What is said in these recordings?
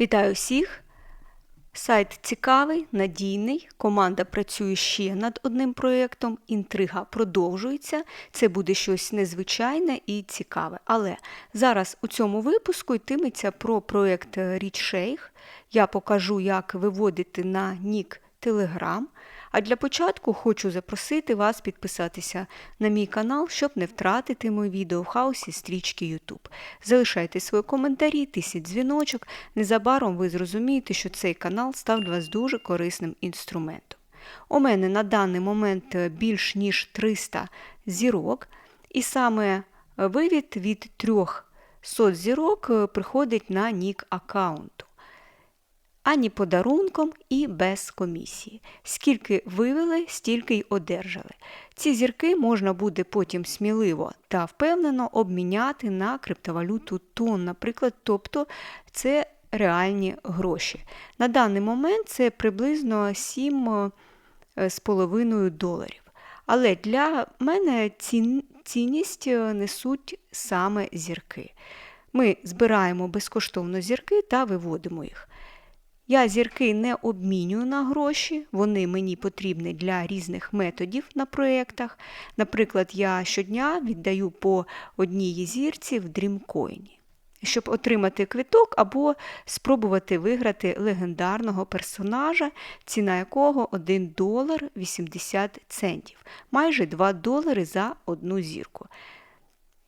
Вітаю всіх! Сайт цікавий, надійний. Команда працює ще над одним проєктом. Інтрига продовжується. Це буде щось незвичайне і цікаве. Але зараз у цьому випуску йтиметься про проєкт Річ Шейх. Я покажу, як виводити на нік Telegram. А для початку хочу запросити вас підписатися на мій канал, щоб не втратити мої відео в хаосі стрічки YouTube. Залишайте свої коментарі, тисіть дзвіночок. Незабаром ви зрозумієте, що цей канал став для вас дуже корисним інструментом. У мене на даний момент більш ніж 300 зірок, і саме вивід від трьох соцзірок приходить на нік аккаунту ані подарунком і без комісії. Скільки вивели, стільки й одержали. Ці зірки можна буде потім сміливо та впевнено обміняти на криптовалюту тон, наприклад, тобто це реальні гроші. На даний момент це приблизно 7,5 доларів. Але для мене цінність несуть саме зірки. Ми збираємо безкоштовно зірки та виводимо їх. Я зірки не обмінюю на гроші, вони мені потрібні для різних методів на проєктах. Наприклад, я щодня віддаю по одній зірці в дрімкоїні, щоб отримати квиток або спробувати виграти легендарного персонажа, ціна якого 1 долар 80 центів, майже 2 долари за одну зірку.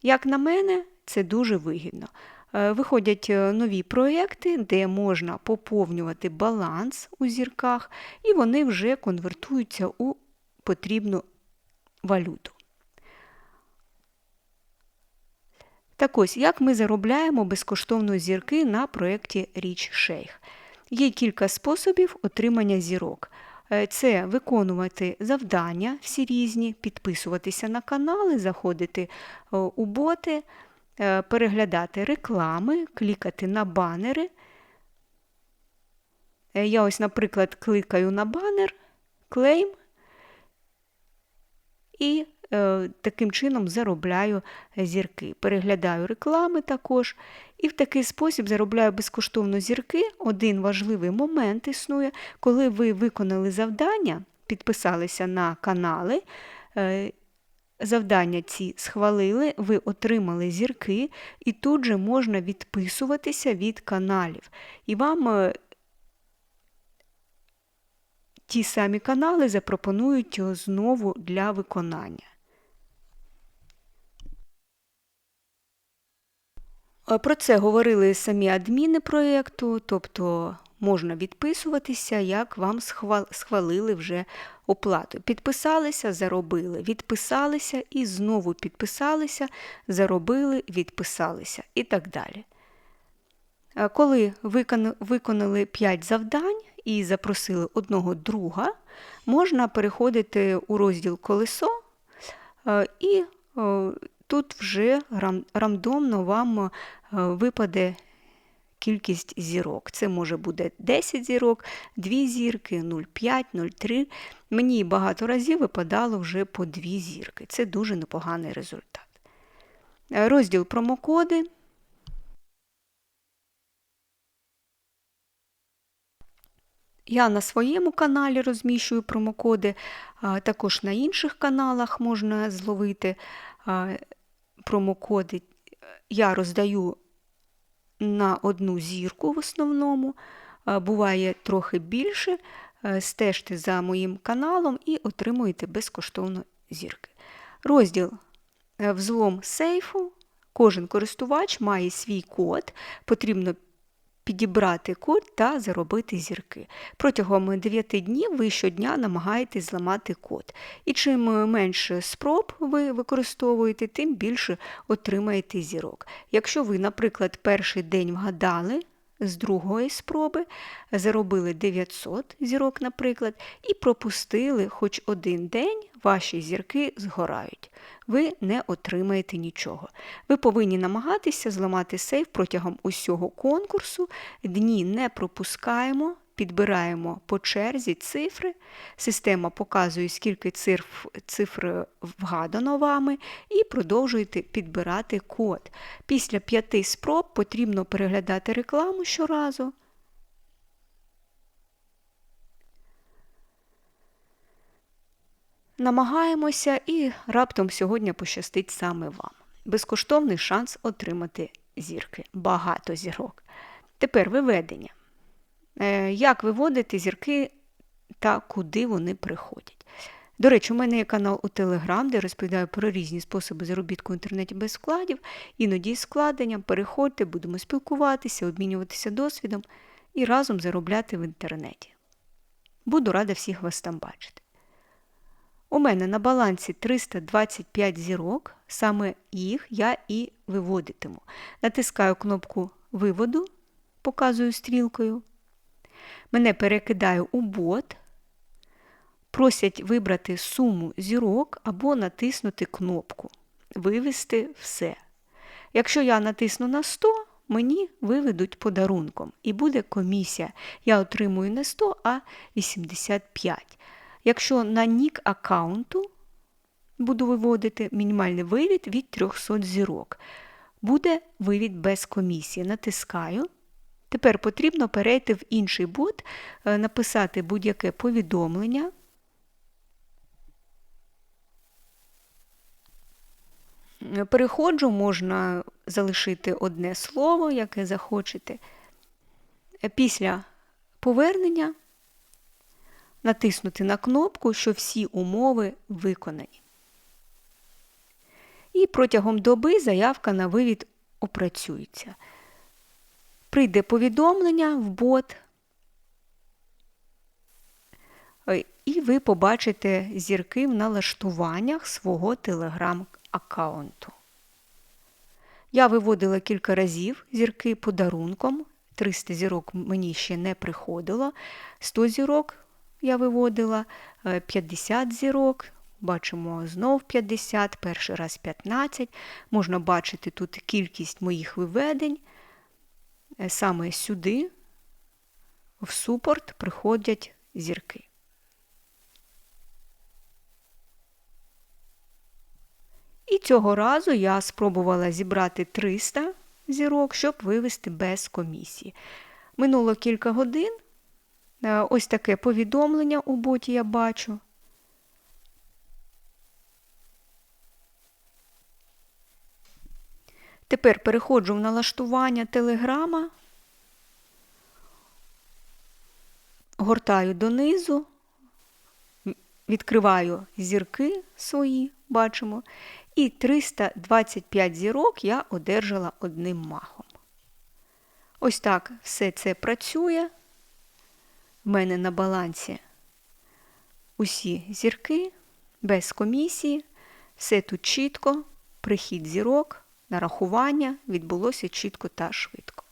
Як на мене, це дуже вигідно. Е, виходять е, нові проєкти, де можна поповнювати баланс у зірках, і вони вже конвертуються у потрібну валюту. Так ось, як ми заробляємо безкоштовно зірки на проєкті Річ Шейх. Є кілька способів отримання зірок. Е, це виконувати завдання всі різні, підписуватися на канали, заходити у боти. Е, переглядати реклами, клікати на банери. Е, я ось, наприклад, кликаю на банер, клейм і е, таким чином заробляю зірки. Переглядаю реклами також. І в такий спосіб заробляю безкоштовно зірки. Один важливий момент існує, коли ви виконали завдання, підписалися на канали. Е, Завдання ці схвалили, ви отримали зірки, і тут же можна відписуватися від каналів. І вам е, ті самі канали запропонують знову для виконання. Е, про це говорили самі адміни проєкту, тобто можна відписуватися, як вам схвалили вже оплату. Підписалися, заробили, відписалися і знову підписалися, заробили, відписалися і так далі. Коли виконали 5 завдань і запросили одного друга, можна переходити у розділ колесо, і тут вже рандомно вам випаде кількість зірок. Це може бути 10 зірок, 2 зірки, 0,5, 0,3. Мені багато разів випадало вже по 2 зірки. Це дуже непоганий результат. Е, розділ промокоди. Я на своєму каналі розміщую промокоди, також на інших каналах можна зловити промокоди. Я роздаю на одну зірку в основному, буває трохи більше. Е, стежте за моїм каналом і отримуєте безкоштовно зірки. Розділ е, взлом сейфу. Кожен користувач має свій код, потрібно підібрати код та заробити зірки. Протягом 9 днів ви щодня намагаєтесь зламати код. І чим менше спроб ви використовуєте, тим більше отримаєте зірок. Якщо ви, наприклад, перший день вгадали, з другої спроби заробили 900 зірок, наприклад, і пропустили хоч один день, ваші зірки згорають. Ви не отримаєте нічого. Ви повинні намагатися зламати сейф протягом усього конкурсу, дні не пропускаємо підбираємо по черзі цифри, система показує, скільки цифр, цифр вгадано вами, і продовжуєте підбирати код. Після п'яти спроб потрібно переглядати рекламу щоразу. Намагаємося і раптом сьогодні пощастить саме вам. Безкоштовний шанс отримати зірки, багато зірок. Тепер виведення. Е, Як виводити зірки та куди вони приходять? До речі, у мене є канал у Телеграм, де розповідаю про різні способи заробітку в інтернеті без вкладів, іноді з складенням. Переходьте, будемо спілкуватися, обмінюватися досвідом і разом заробляти в інтернеті. Буду рада всіх вас там бачити. У мене на балансі 325 зірок, саме їх я і виводитиму. Натискаю кнопку виводу, показую стрілкою. Мене перекидаю у бот, просять вибрати суму зірок або натиснути кнопку Вивести все. Якщо я натисну на 100, мені виведуть подарунком і буде комісія. Я отримую не 100, а 85. Якщо на нік аккаунту буду виводити мінімальний вивід від 300 зірок. Буде вивід без комісії. Натискаю. Тепер потрібно перейти в інший бот, е, написати будь-яке повідомлення. Переходжу, можна залишити одне слово, яке захочете. Після повернення натиснути на кнопку, що всі умови виконані. І протягом доби заявка на вивід опрацюється. Прийде повідомлення в бот, і ви побачите зірки в налаштуваннях свого телеграм-аккаунту. Я виводила кілька разів зірки подарунком. 300 зірок мені ще не приходило. 100 зірок я виводила, 50 зірок. Бачимо знов 50, перший раз 15. Можна бачити тут кількість моїх виведень. Е, Саме сюди, в супорт, приходять зірки. І цього разу я спробувала зібрати 300 зірок, щоб вивести без комісії. Минуло кілька годин. Е, Ось таке повідомлення у боті я бачу. Тепер переходжу в налаштування телеграма, гортаю донизу, відкриваю зірки свої, бачимо, і 325 зірок я одержала одним махом. Ось так все це працює. В мене на балансі усі зірки без комісії, все тут чітко, прихід зірок, нарахування відбулося чітко та швидко.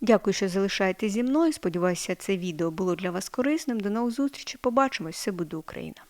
Дякую, що залишаєтесь зі мною. Сподіваюся, це відео було для вас корисним. До нових зустрічей. Побачимось! Все буде Україна!